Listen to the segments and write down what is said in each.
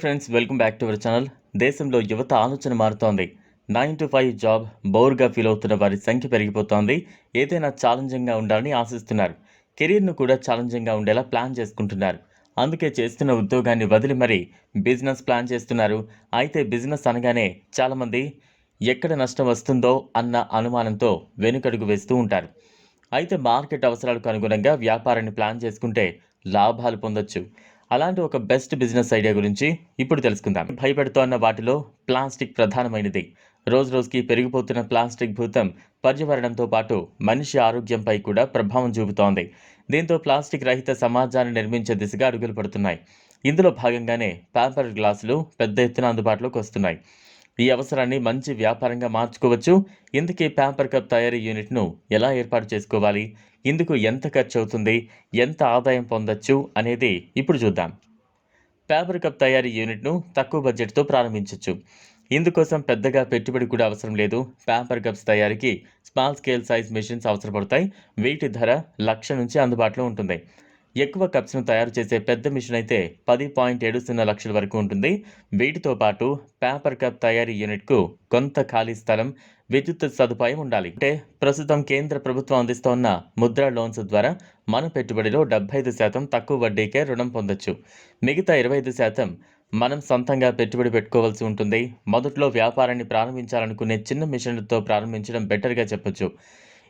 Friends welcome back to our channel దేశంలో యువత ఆలోచన మారుతోంది. నైన్ టు ఫైవ్ జాబ్ బోర్గా ఫీల్ అవుతున్న వారి సంఖ్య పెరిగిపోతోంది. ఏదైనా ఛాలెంజింగ్గా ఉండాలని ఆశిస్తున్నారు. కెరీర్ను కూడా ఛాలెంజింగ్గా ఉండేలా ప్లాన్ చేసుకుంటున్నారు. అందుకే చేస్తున్న ఉద్యోగాన్ని వదిలి మరీ బిజినెస్ ప్లాన్ చేస్తున్నారు. అయితే బిజినెస్ అనగానే చాలామంది ఎక్కడ నష్టం వస్తుందో అన్న అనుమానంతో వెనుకడుగు వేస్తూ ఉంటారు. అయితే మార్కెట్ అవసరాలకు అనుగుణంగా వ్యాపారాన్ని ప్లాన్ చేసుకుంటే లాభాలు పొందొచ్చు. అలాంటి ఒక బెస్ట్ బిజినెస్ ఐడియా గురించి ఇప్పుడు తెలుసుకుందాం. భయపెడుతోన్న వాటిలో ప్లాస్టిక్ ప్రధానమైనది. రోజు రోజుకి పెరిగిపోతున్న ప్లాస్టిక్ భూతం పర్యావరణంతో పాటు మనిషి ఆరోగ్యంపై కూడా ప్రభావం చూపుతోంది. దీంతో ప్లాస్టిక్ రహిత సమాజాన్ని నిర్మించే దిశగా అడుగులు పడుతున్నాయి. ఇందులో భాగంగానే పేపర్ గ్లాసులు పెద్ద ఎత్తున అందుబాటులోకి వస్తున్నాయి. ఈ అవసరాన్ని మంచి వ్యాపారంగా మార్చుకోవచ్చు. ఇందుకే పేపర్ కప్ తయారీ యూనిట్ను ఎలా ఏర్పాటు చేసుకోవాలి? ఇందుకు ఎంత ఖర్చు అవుతుంది? ఎంత ఆదాయం పొందొచ్చు? అనేది ఇప్పుడు చూద్దాం. పేపర్ కప్ తయారీ యూనిట్ను తక్కువ బడ్జెట్తో ప్రారంభించవచ్చు ఇందుకోసం పెద్దగా పెట్టుబడి కూడా అవసరం లేదు. పేపర్ కప్స్ తయారీకి స్మాల్ స్కేల్ సైజ్ మెషిన్స్ అవసరపడతాయి. వీటి ధర లక్ష నుంచి అందుబాటులో ఉంటుంది. ఎక్కువ కప్స్ను తయారు చేసే పెద్ద మిషన్ అయితే పది పాయింట్ ఏడు సున్నా లక్షల వరకు ఉంటుంది. వీటితో పాటు పేపర్ కప్ తయారీ యూనిట్కు కొంత ఖాళీ స్థలం విద్యుత్ సదుపాయం ఉండాలి. అంటే ప్రస్తుతం కేంద్ర ప్రభుత్వం అందిస్తోన్న ముద్రా లోన్స్ ద్వారా మన పెట్టుబడిలో డెబ్బై ఐదు శాతం తక్కువ వడ్డీకే రుణం పొందొచ్చు. మిగతా ఇరవై ఐదు శాతం మనం సొంతంగా పెట్టుబడి పెట్టుకోవాల్సి ఉంటుంది. మొదట్లో వ్యాపారాన్ని ప్రారంభించాలనుకునే చిన్న మిషన్లతో ప్రారంభించడం బెటర్గా చెప్పొచ్చు.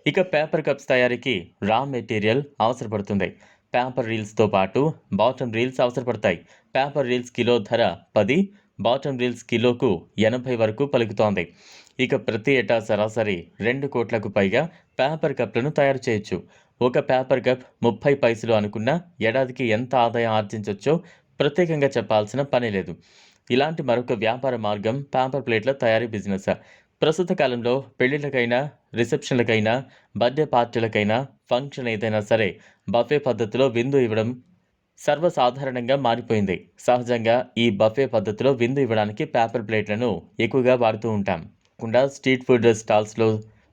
ఇక పేపర్ కప్స్ తయారీకి రా మెటీరియల్ అవసరపడుతుంది. పేపర్ రీల్స్తో పాటు బాటమ్ రీల్స్ అవసరపడతాయి. పేపర్ రీల్స్ కిలో ధర పది బాటమ్ రీల్స్ కిలోకు ఎనభై వరకు పలుకుతోంది. ఇక ప్రతి ఏటా సరాసరి రెండు కోట్లకు పైగా పేపర్ కప్లను తయారు చేయొచ్చు. ఒక పేపర్ కప్ ముప్పై పైసలు అనుకున్న ఏడాదికి ఎంత ఆదాయం ఆర్జించవచ్చో ప్రత్యేకంగా చెప్పాల్సిన పని లేదు. ఇలాంటి మరొక వ్యాపార మార్గం పేపర్ ప్లేట్ల తయారీ బిజినెస్ ప్రస్తుత కాలంలో పెళ్ళిళ్ళకైనా రిసెప్షన్లకైనా బర్త్డే పార్టీలకైనా ఫంక్షన్ ఏదైనా సరే బఫే పద్ధతిలో విందు ఇవ్వడం సర్వసాధారణంగా మారిపోయింది. సహజంగా ఈ బఫే పద్ధతిలో విందు ఇవ్వడానికి పేపర్ ప్లేట్లను ఎక్కువగా వాడుతూ ఉంటాం. కాకుండా స్ట్రీట్ ఫుడ్ స్టాల్స్లో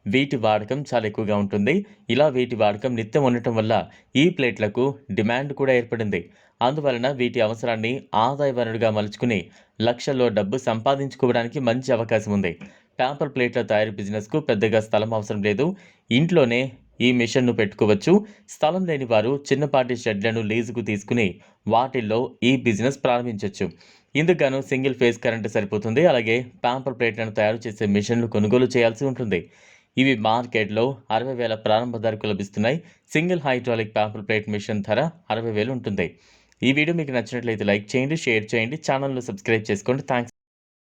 వీటి వాడకం చాలా ఎక్కువగా ఉంటుంది. ఇలా వీటి వాడకం నిత్యం ఉండటం వల్ల ఈ ప్లేట్లకు డిమాండ్ కూడా ఏర్పడింది. అందువలన వీటి అవసరాన్ని ఆదాయ వనరుగా మలుచుకుని లక్షల్లో డబ్బు సంపాదించుకోవడానికి మంచి అవకాశం ఉంది. పేపర్ ప్లేట్ల తయారీ బిజినెస్కు పెద్దగా స్థలం అవసరం లేదు. ఇంట్లోనే ఈ మిషన్ను పెట్టుకోవచ్చు. స్థలం లేని వారు చిన్నపాటి షెడ్లను లీజుకు తీసుకుని వాటిల్లో ఈ బిజినెస్ ప్రారంభించవచ్చు ఇందుకు సింగిల్ ఫేజ్ కరెంటు సరిపోతుంది. అలాగే ప్యాంపర్ ప్లేట్లను తయారు చేసే మిషన్లు కొనుగోలు చేయాల్సి ఉంటుంది. ఇవి మార్కెట్లో అరవై వేల ప్రారంభ ధరకు లభిస్తున్నాయి. Single hydraulic paper plate machine ధర అరవై వేలు ఉంటుంది. ఈ వీడియో మీకు నచ్చినట్లయితే లైక్ చేయండి షేర్ చేయండి ఛానల్ను సబ్స్క్రైబ్ చేసుకోండి. థ్యాంక్స్